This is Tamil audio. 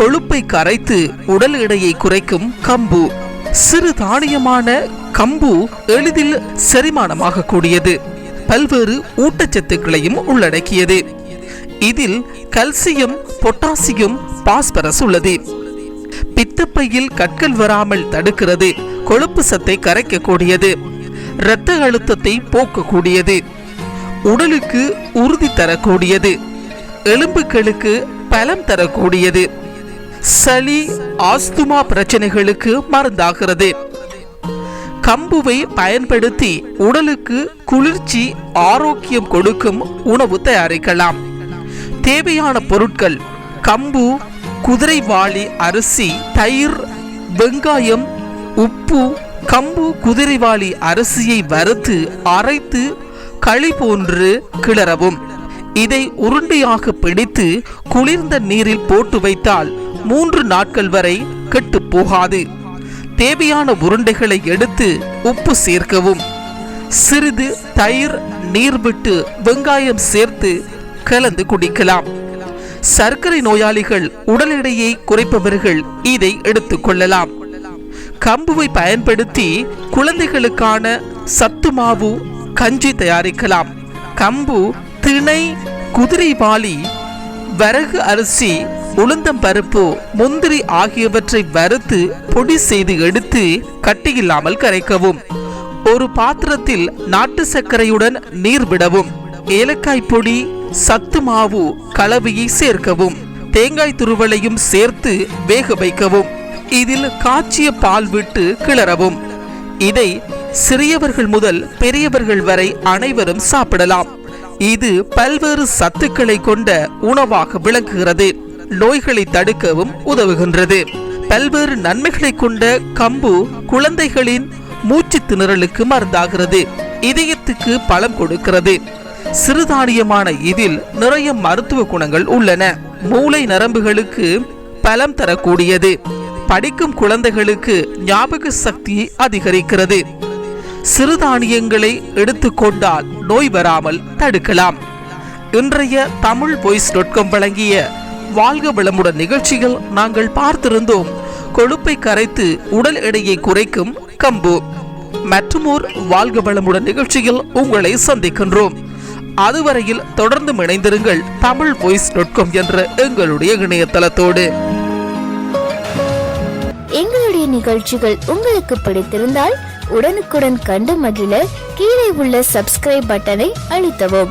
கொழுப்பை கரைத்து உடல் எடையை குறைக்கும் கம்பு. சிறு தானியமான கம்பு எளிதில் செரிமானமாக கூடியது. பல்வேறு ஊட்டச்சத்துக்களையும் உள்ளடக்கியது. இதில் கல்சியம் பொட்டாசியம் பாஸ்பரஸ் உள்ளது. பித்தப்பையில் கற்கள் வராமல் தடுக்கிறது கொழுப்பு சத்தை கரைக்கக்கூடியது இரத்த அழுத்தத்தை போக்கக்கூடியது உடலுக்கு உறுதி தரக்கூடியது எலும்புகளுக்கு பலம் தரக்கூடியது சளி ஆஸ்துமா பிரச்சனைகளுக்கு மருந்தாகிறது. கம்புவை பயன்படுத்தி உடலுக்கு குளிர்ச்சி ஆரோக்கியம் கொடுக்கும் உணவு தயாரிக்கலாம். தேவையான பொருட்கள் கம்பு குதிரைவாளி அரிசி தயிர் வெங்காயம் உப்பு கம்பு குதிரைவாளி அரிசியை வறுத்து அரைத்து களி போன்று கிளறவும். இதை உருண்டையாக பிடித்து குளிர்ந்த நீரில் போட்டு வைத்தால் மூன்று நாட்கள் வரை கெட்டு போகாது. தேவையான உருண்டைகளை எடுத்து உப்பு சேர்க்கவும். சிறிது தயிர் நீர் விட்டு வெங்காயம் சேர்த்து கலந்து குடிக்கலாம். சர்க்கரை நோயாளிகள் உடல் எடையை குறைப்பவர்கள் இதை எடுத்துக்கொள்ளலாம் கம்புவை பயன்படுத்தி குழந்தைகளுக்கான சத்து மாவு கஞ்சி தயாரிக்கலாம். கம்பு திணை குதிரைவாளி வரகு அரிசி உளுந்தம் பருப்பு முந்திரி ஆகியவற்றை வறுத்து பொடி செய்து எடுத்து கட்டியில்லாமல் கரைக்கவும். ஒரு பாத்திரத்தில் நாட்டு சர்க்கரையுடன் நீர் விடவும். ஏலக்காய் பொடி சத்து மாவு கலவையை சேர்க்கவும். தேங்காய் துருவலையும் சேர்த்து வேக வைக்கவும். இதில் காய்ச்சிய பால் விட்டு கிளறவும். இதை சிறியவர்கள் முதல் பெரியவர்கள் வரை அனைவரும் சாப்பிடலாம். இது பல்வேறு சத்துக்களை கொண்ட உணவாக விளங்குகிறது. நோய்களை தடுக்கவும் உதவுகின்றது. பல்வேறு நன்மைகளை கொண்ட கம்பு குழந்தைகளின் மூச்சு திணறலுக்கு மருந்தாகிறது. இதயத்துக்கு பலம் கொடுக்கிறது. சிறுதானியமான இதில் நிறைய மருத்துவ குணங்கள் உள்ளன. மூளை நரம்புகளுக்கு பலம் தரக்கூடியது. படிக்கும் குழந்தைகளுக்கு ஞாபக சக்தி அதிகரிக்கிறது. சிறுதானியங்களை எடுத்துக்கொண்டால் நோய் வராமல் தடுக்கலாம். இன்றைய தமிழ் வாய்ஸ் டாட் காம் வழங்கிய வாழ்க வளமுடன் நிகழ்ச்சியில் நாங்கள் பார்த்திருந்தோம். கொழுப்பை கரைத்து உடல் எடையை குறைக்கும் கம்பு. மற்றுமோர் வாழ்க வளமுடன் நிகழ்ச்சியில் உங்களை சந்திக்கின்றோம். அதுவரையில் தொடர்ந்து இணைந்திருங்கள் தமிழ் வாய்ஸ் டாட் காம் என்ற எங்களுடைய இணையதளத்தோடு. எங்களுடைய நிகழ்ச்சிகள் உங்களுக்கு பிடித்திருந்தால் உடனுக்குடன் கண்டு மகிழ கீழே உள்ள சப்ஸ்கிரைப் பட்டனை அழுத்தவும்.